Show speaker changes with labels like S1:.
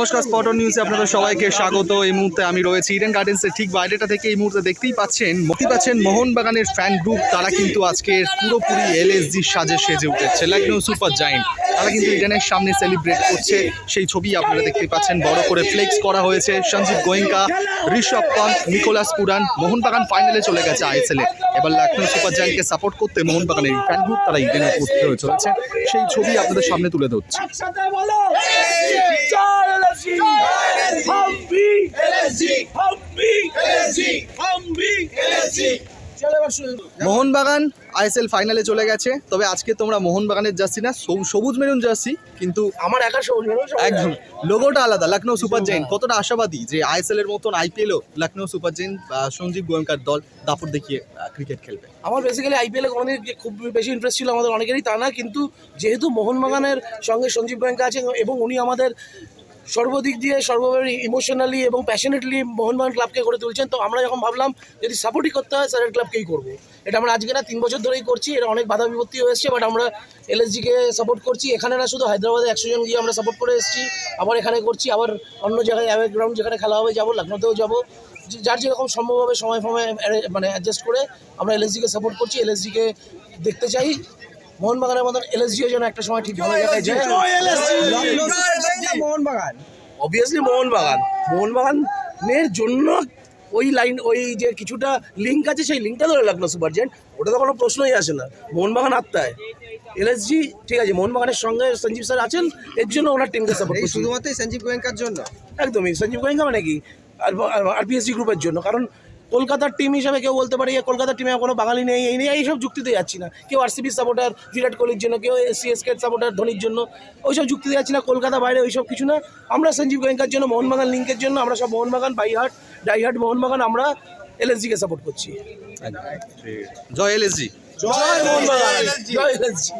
S1: নমস্কার স্পটন নিউজে আপনাদের সবাইকে স্বাগত। এই মুহূর্তে আমি রয়েছি ইডেন গার্ডেন্সের ঠিক বাইরেটা থেকে এই মুহূর্তে দেখতেই পাচ্ছেন দেখতেই পাচ্ছেন মোহনবাগানের ফ্যান গ্রুপ তারা কিন্তু আজকে পুরোপুরি এলএসজি সাজে সেজে উঠেছে লখনৌ সুপার জায়েন্ট তারা কিন্তু ইডেনের সামনে সেলিব্রেট করছে। সেই ছবি আপনারা দেখতে পাচ্ছেন, বড় করে ফ্লেক্স করা হয়েছে সঞ্জীব গোয়েঙ্কা, ঋষভ পন্থ, নিকোলাস পুরান। মোহনবাগান ফাইনালে চলে গেছে আইএসএল এবার লখনৌ সুপার জায়েন্টকে সাপোর্ট করতে মোহনবাগানের ফ্যান গ্রুপ তারা ইডেনে উপস্থিত হয়ে চলেছে সেই ছবি আপনাদের সামনে তুলে ধরছে।
S2: জয় এলএসজি হাম্বি এলএসজি হাম্বি এলএসজি হাম্বি এলএসজি
S1: মোহনবাগান আইএসএল ফাইনালে চলে গেছে। তবে আজকে তোমরা মোহনবাগানের জার্সি না সবুজ মেরুন জার্সি কিন্তু
S2: আমার একা সবুজ মেরুন
S1: একদম। লোগোটা আলাদা লখনৌ সুপার জেন কতটা আশাবাদী যে আইএসএল এর মতন আইপিএলও লখনৌ সুপার জেন সঞ্জীব গোয়েঙ্কার দল দাপুর দেখিয়ে ক্রিকেট খেলবে।
S2: আমার বেসিক্যালি আইপিএলে কোনোদিন খুব বেশি ইন্টারেস্ট ছিল আমাদের অনেকেরই তা না কিন্তু যেহেতু মোহনবাগানের সঙ্গে সঞ্জীব গোয়েঙ্কা আছে এবং উনি আমাদের সর্বদিক দিয়ে সর্বোপরি ইমোশনালি এবং প্যাশনেটলি মোহনবাগান ক্লাবকে করে তুলছেন, তো আমরা যখন ভাবলাম যদি সাপোর্টই করতে হয় স্যারের ক্লাবকেই করব। এটা আমরা আজকে না তিন বছর ধরেই করছি, এটা অনেক বাধা বিপত্তি হয়েছে বাট আমরা এলএসজিকে সাপোর্ট করছি। এখানে না শুধু হায়দ্রাবাদে একশো জন গিয়ে আমরা সাপোর্ট করে এসেছি, আবার এখানে করছি, আবার অন্য জায়গায় অ্যাওয়ে গ্রাউন্ড যেখানে খেলা হবে যাব লখনৌতেও যাব। যার যেরকম সম্ভব হবে সময় সময় মানে অ্যাডজাস্ট করে আমরা এলএসজিকে সাপোর্ট করছি। এলএসজিকে দেখতে চাই। মোহনবাগানের মতন এলএসজিও যেন একটা সময় ঠিক ভালো জায়গায় যায়
S3: মোহনবাগান?
S2: অবভিয়াসলি মোহনবাগান। মোহনবাগানের জন্য ওই লাইন ওই যে কিছুটা লিঙ্ক আছে সেই লিঙ্কটা ধরে লাগল সুপার জেন্ট ওটা তো কোনো প্রশ্নই আসে না। মোহনবাগান আত্মায়। এলএসজি ঠিক আছে মোহনবাগানের সঙ্গে সঞ্জীব স্যার আছেন এর জন্য ওনার টিমকে সাপোর্ট করছি।
S3: শুধুমাত্র সঞ্জীব গোয়েঙ্কার জন্য?
S2: একদমই সঞ্জীব গোয়েঙ্কা মানে কি? আর পিএসজি গ্রুপের জন্য। কারণ কলকাতার টিম হিসাবে কেউ বলতে পারে যে কলকাতার টিমে কোনো বাঙালি নেই এই নেই। এইসব যুক্তিতে যাচ্ছি না। কেউ আরসিবি সাপোর্টার বিরাট কোহলির জন্য কেউ সিএসকে সাপোর্টার ধোনির জন্য ওইসব যুক্তিতে যাচ্ছি না। কলকাতা বাইরে ওইসব কিছু না। আমরা সঞ্জীব গোয়েঙ্কার জন্য মোহনবাগান লিঙ্কের জন্য আমরা সব মোহনবাগান বাইহাট ডাইহাট মোহনবাগান আমরা এলএসজিকে সাপোর্ট করছি।
S1: জয় এলএসজি
S2: জয় মোহনবাগান। জয় এলএসজি